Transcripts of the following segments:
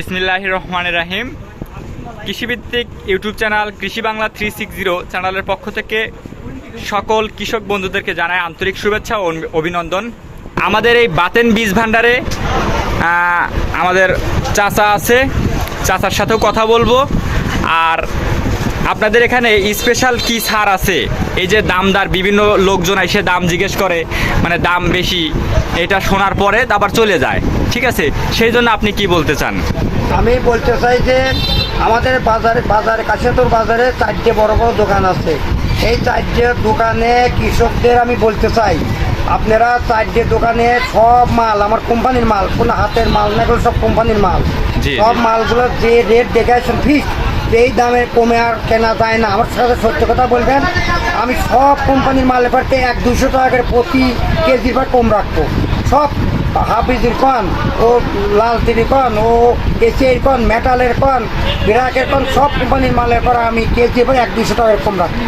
বিসমিল্লাহ রহমান রাহিম। কৃষিভিত্তিক YouTube channel কৃষি বাংলা থ্রি সিক্স জিরো চ্যানেলের পক্ষ থেকে সকল কৃষক বন্ধুদেরকে জানায় আন্তরিক শুভেচ্ছা ও অভিনন্দন। আমাদের এই বাতেন বীজ ভাণ্ডারে আমাদের চাচা আছে। চাচার সাথেও কথা বলব। আর আপনাদের এখানে স্পেশাল কি সার আছে? এই যে দামদার বিভিন্ন লোকজন এসে দাম জিজ্ঞেস করে মানে দাম বেশি এটা শোনার পরে আবার চলে যায়। ঠিক আছে? সেই জন্য আপনি কি বলতে চান? আমি বলতে চাই যে আমাদের বাজারে বাজারে কাছেতর বাজারে চারটে বড় বড় দোকান আছে। এই চারটে দোকানে কৃষকদের আমি বলতে চাই আপনারা চারটে দোকানে সব মাল আমার কোম্পানির মাল কোনো হাতের মাল না সব কোম্পানির মাল। সব। মালগুলো যে রেট দেখে আসেন ফিক্স এই দামে কমে আর কেনা যায় না। আমার সাথে সত্য কথা বলবেন আমি সব কোম্পানির মাল এবারকে এক দুশো টাকা করে প্রতি কেজির পর কম রাখব। সব হাফিজের কন ও লাল কন ও এসির কন মেটালের কন বিরাকের কন সব কোম্পানির মালের পর আমি কেজি পর এক দুশো টাকা কম রাখব।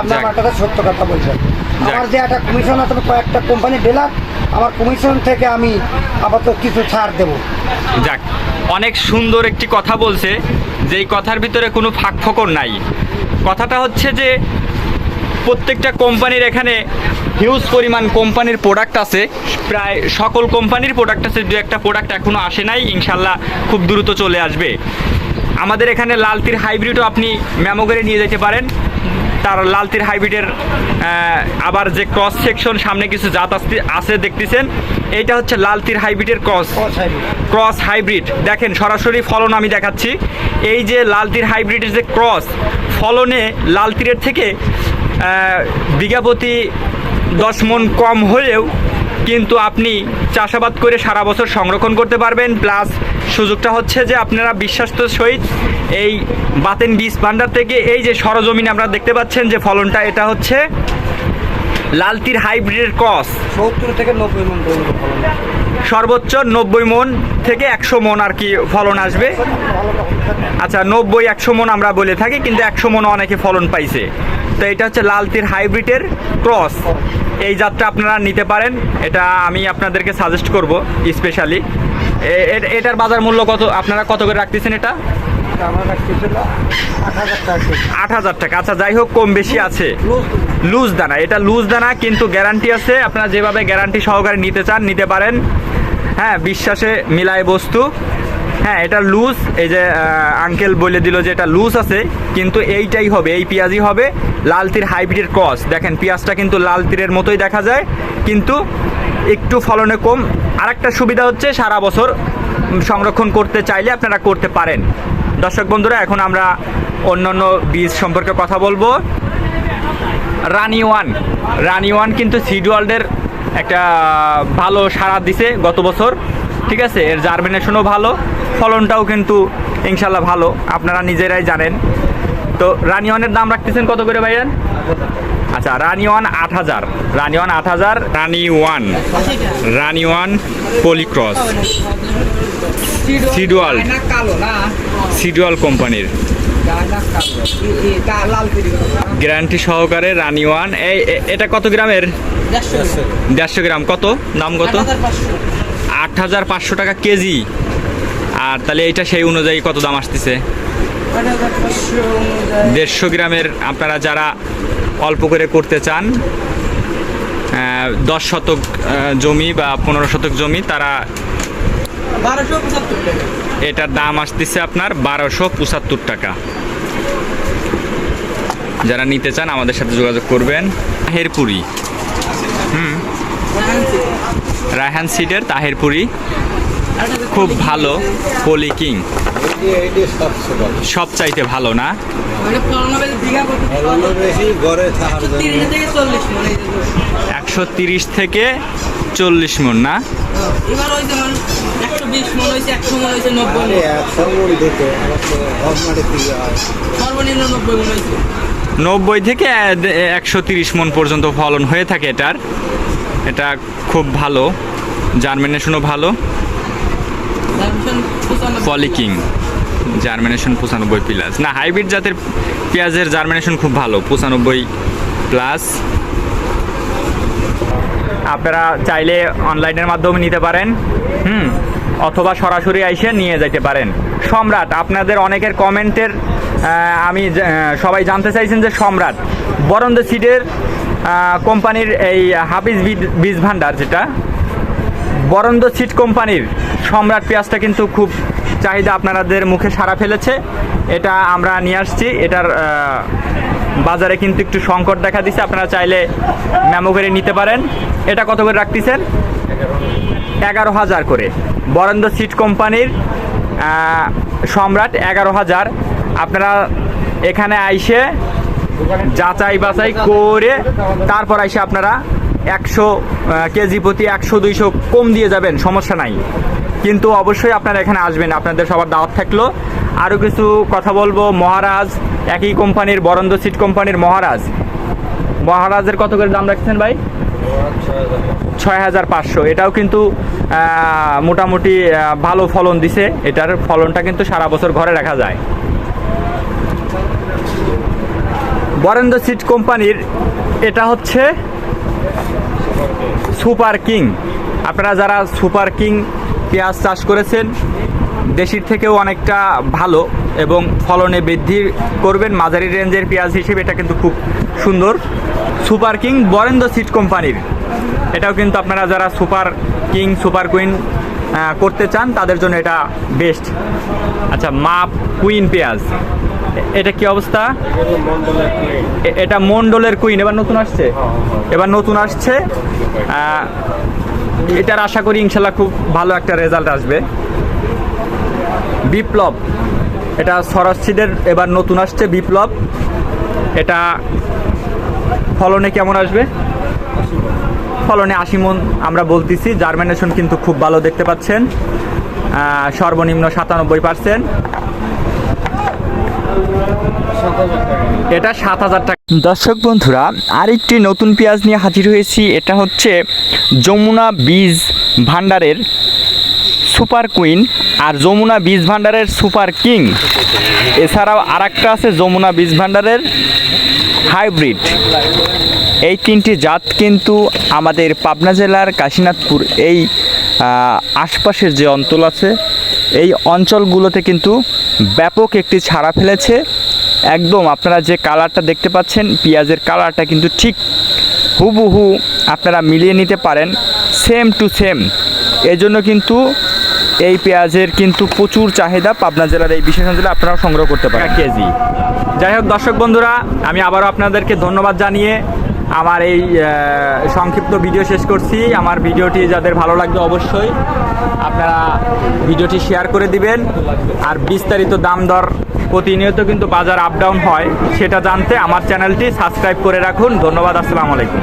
আপনার যাক। আমার কথা সত্য কথা বলছেন। আমার যে একটা কমিশন আছে কয়েকটা কোম্পানি ডিলার আমার কমিশন থেকে আমি আপাতত কিছু ছাড় দেবো। যাক অনেক সুন্দর একটি কথা বলছে। যেই কথার ভিতরে কোনো ফাঁক ফকর নাই। কথাটা হচ্ছে যে, প্রত্যেকটা কোম্পানির এখানে হিউজ পরিমাণ কোম্পানির প্রোডাক্ট আছে। প্রায় সকল কোম্পানির প্রোডাক্ট আছে, দু একটা প্রোডাক্ট এখনও আসে নাই, ইনশাল্লাহ খুব দ্রুত চলে আসবে। আমাদের এখানে লালতির হাইব্রিডও আপনি ম্যামো করে নিয়ে যেতে পারেন। তার লালতির হাইব্রিডের আবার যে ক্রস সেকশন সামনে কিছু জাত আসতে আছে দেখতেছেন। এইটা হচ্ছে লালতির হাইব্রিডের ক্রস ক্রস হাইব্রিড দেখেন সরাসরি ফলন আমি দেখাচ্ছি। এই যে লালতির হাইব্রিডের যে ক্রস ফলনে লালতিরের থেকে বিঘাপতি দশ মন কম হলেও কিন্তু আপনি চাষাবাদ করে সারা বছর সংরক্ষণ করতে পারবেন প্লাস সুযোগটা হচ্ছে যে আপনারা বিশ্বাস্ত সহিত এই বাতেন বীজ ভান্ডার থেকে এই যে সরজমিন আপনারা দেখতে পাচ্ছেন যে ফলনটা এটা হচ্ছে লালতির হাইব্রিডের ক্রস সত্তর থেকে নব্বই মন সর্বোচ্চ নব্বই মন থেকে একশো মন আর কি ফলন আসবে। আচ্ছা নব্বই একশো মন আমরা বলে থাকি কিন্তু একশো মন অনেকে ফলন পাইছে। তো এটা হচ্ছে লালতির হাইব্রিডের ক্রস। এই জাতটা আপনারা নিতে পারেন। এটা আমি আপনাদেরকে সাজেস্ট করব স্পেশালি এটার বাজার মূল্য কত আপনারা কত করে রাখতেছেন এটা? আট হাজার টাকা আচ্ছা যাই হোক কম বেশি আছে। লুজ দানা। এটা লুজ দানা কিন্তু গ্যারান্টি আছে। আপনারা যেভাবে গ্যারান্টি সহকারে নিতে চান নিতে পারেন। হ্যাঁ বিশ্বাসে মিলায় বস্তু। হ্যাঁ এটা লুজ। এই যে আঙ্কেল বলে দিল যে এটা লুজ আছে কিন্তু এইটাই হবে এই পেঁয়াজই হবে। লাল তীর হাইব্রিডের ক্রস। দেখেন পেঁয়াজটা কিন্তু লাল তীরের মতোই দেখা যায়। কিন্তু একটু ফলনে কম। আরেকটা সুবিধা হচ্ছে সারা বছর সংরক্ষণ করতে চাইলে আপনারা করতে পারেন। দর্শক বন্ধুরা, এখন আমরা অন্যান্য বীজ সম্পর্কে কথা বলব। রানি ওয়ান। রানি ওয়ান কিন্তু সিড ওয়ার্ল্ডের একটা ভালো সাড়া দিছে গত বছর। ঠিক আছে, এর জার্মিনেশনও ভালো, ফলনটাও কিন্তু ইনশাল্লাহ ভালো, আপনারা নিজেরাই জানেন। তো রানি ওয়ানের দাম রাখতেছেন কত করে ভাইয়ান আচ্ছা রানি ওয়ান আট হাজার। রানি ওয়ান আট হাজার, রানি ওয়ান। রানি ওয়ান পলিক্রস। না সিডওয়াল কোম্পানির। গ্যারান্টি সহকারে রানি ওয়ান। এই এটা কত গ্রামের? দেড়শো গ্রাম। কত? দাম কত? আট হাজার পাঁচশো টাকা কেজি। আর তাহলে এইটা সেই অনুযায়ী কত দাম আসতেছে? দেড়শো গ্রামের আপনারা যারা অল্প করে করতে চান দশ শতক জমি বা পনেরো শতক জমি তারা এটার দাম আসতেছে আপনার বারোশো পঁচাত্তর টাকা। যারা নিতে চান আমাদের সাথে যোগাযোগ করবেন। তাহেরপুরি। হুম। রায়হান সিডের তাহেরপুরি। খুব ভালো পলি কিং। সব চাইতে ভালো। না? একশো তিরিশ থেকে চল্লিশ মন না? এবার ওই যেমন একশো বিশ মন হয়েছে একশো মন হয়েছে নব্বই থেকে সর্বনিম্ন নব্বই মন হয়েছে নব্বই থেকে একশো তিরিশ মন পর্যন্ত ফলন হয়ে থাকে এটার। এটা খুব ভালো। জার্মিনেশনও ভালো। পলিকিং। জার্মিনেশন পঁচানব্বই প্লাস না, হাইব্রিড জাতের পেঁয়াজের জার্মিনেশন খুব ভালো, পঁচানব্বই প্লাস আপনারা চাইলে অনলাইনের মাধ্যমে নিতে পারেন, হুম, অথবা সরাসরি আইসে নিয়ে যেতে পারেন। সম্রাট, আপনাদের অনেকের কমেন্টের আমি সবাই জানতে চাইছেন যে সম্রাট, বরন্দ সিডের কোম্পানির এই হাফিজ বীজ- ভান্ডার যেটা, বরন্দ সিট কোম্পানির সম্রাট পেঁয়াজটা কিন্তু খুব চাহিদা আপনাদের মুখে সারা ফেলেছে, এটা আমরা নিয়ে আসছি। এটার বাজারে কিন্তু একটু সংকট দেখা দিচ্ছে আপনারা চাইলে মেমো করে নিতে পারেন। এটা কত করে রাখতেছেন? এগারো হাজার করে। বরেন্দ্র সিট কোম্পানির সম্রাট, এগারো হাজার। আপনারা এখানে আইসে যাচাই বাছাই করে তারপর আইসে আপনারা একশো কেজি প্রতি একশো, দুইশো কম দিয়ে যাবেন, সমস্যা নাই। কিন্তু অবশ্যই আপনারা এখানে আসবেন, আপনাদের সবার দাওয়াত থাকল। আরও কিছু কথা বলব, মহারাজ, একই কোম্পানির বরন্দ সিট কোম্পানির মহারাজ। মহারাজের কত করে দাম রাখছেন ভাই? ছয় হাজার পাঁচশো। এটাও কিন্তু মোটামুটি ভালো ফলন দিছে। এটার ফলনটা কিন্তু সারা বছর ঘরে রাখা যায়। বরেন্দ্র সিট কোম্পানির, এটা হচ্ছে সুপার কিং। আপনারা যারা সুপার কিং পেঁয়াজ চাষ করেছেন। দেশির থেকেও অনেকটা ভালো এবং ফলনে বৃদ্ধি করবেন। মাঝারি রেঞ্জের পেঁয়াজ হিসেবে এটা কিন্তু খুব সুন্দর। সুপার কিং বরেন্দ্র সিট কোম্পানির। এটাও কিন্তু আপনারা যারা সুপার কিং সুপার কুইন করতে চান তাদের জন্য এটা বেস্ট। আচ্ছা মাপ কুইন পেঁয়াজ। এটা কি অবস্থা? এটা মন্ডলের কুইন। এবার নতুন আসছে? এবার নতুন আসছে। এটার আশা করি ইনশাল্লাহ খুব ভালো একটা রেজাল্ট আসবে। বিপ্লব, এটা সরস্বতীদের এবার নতুন আসছে বিপ্লব। এটা ফলনে কেমন আসবে? ফলনে আশি মন আমরা বলতেছি জার্মিনেশন কিন্তু খুব ভালো দেখতে পাচ্ছেন। সর্বনিম্ন সাতানব্বই পার্সেন্ট। এটা সাত হাজার টাকা। দর্শক বন্ধুরা, আরেকটি নতুন পেঁয়াজ নিয়ে হাজির হয়েছি। এটা হচ্ছে যমুনা বীজ ভান্ডারের সুপার কুইন আর যমুনা বীজ ভান্ডারের সুপার কিং। এছাড়াও আর একটা আছে যমুনা বীজ ভান্ডারের হাইব্রিড। এই তিনটি জাত কিন্তু আমাদের পাবনা জেলার কাশীনাথপুর এই আশপাশের যে অঞ্চল আছে, এই অঞ্চলগুলোতে কিন্তু ব্যাপক একটি ছাড়া ফেলেছে। একদম আপনারা যে কালারটা দেখতে পাচ্ছেন, পেঁয়াজের কালারটা কিন্তু ঠিক হুবহু আপনারা মিলিয়ে নিতে পারেন সেম টু সেম এজন্য কিন্তু এই পেঁয়াজের কিন্তু প্রচুর চাহিদা পাবনা জেলার এই বিশেষ অঞ্চলে আপনারা সংগ্রহ করতে পারেন। কেজি। যাই হোক দর্শক বন্ধুরা, আমি আবারও আপনাদেরকে ধন্যবাদ জানিয়ে আমার এই সংক্ষিপ্ত ভিডিও শেষ করছি। আমার ভিডিওটি যাদের ভালো লাগবে অবশ্যই আপনারা ভিডিওটি শেয়ার করে দিবেন। আর বিস্তারিত দাম দর প্রতিনিয়ত কিন্তু বাজার আপ ডাউন হয়, সেটা জানতে আমার চ্যানেলটি সাবস্ক্রাইব করে রাখুন। ধন্যবাদ, আসসালামু আলাইকুম।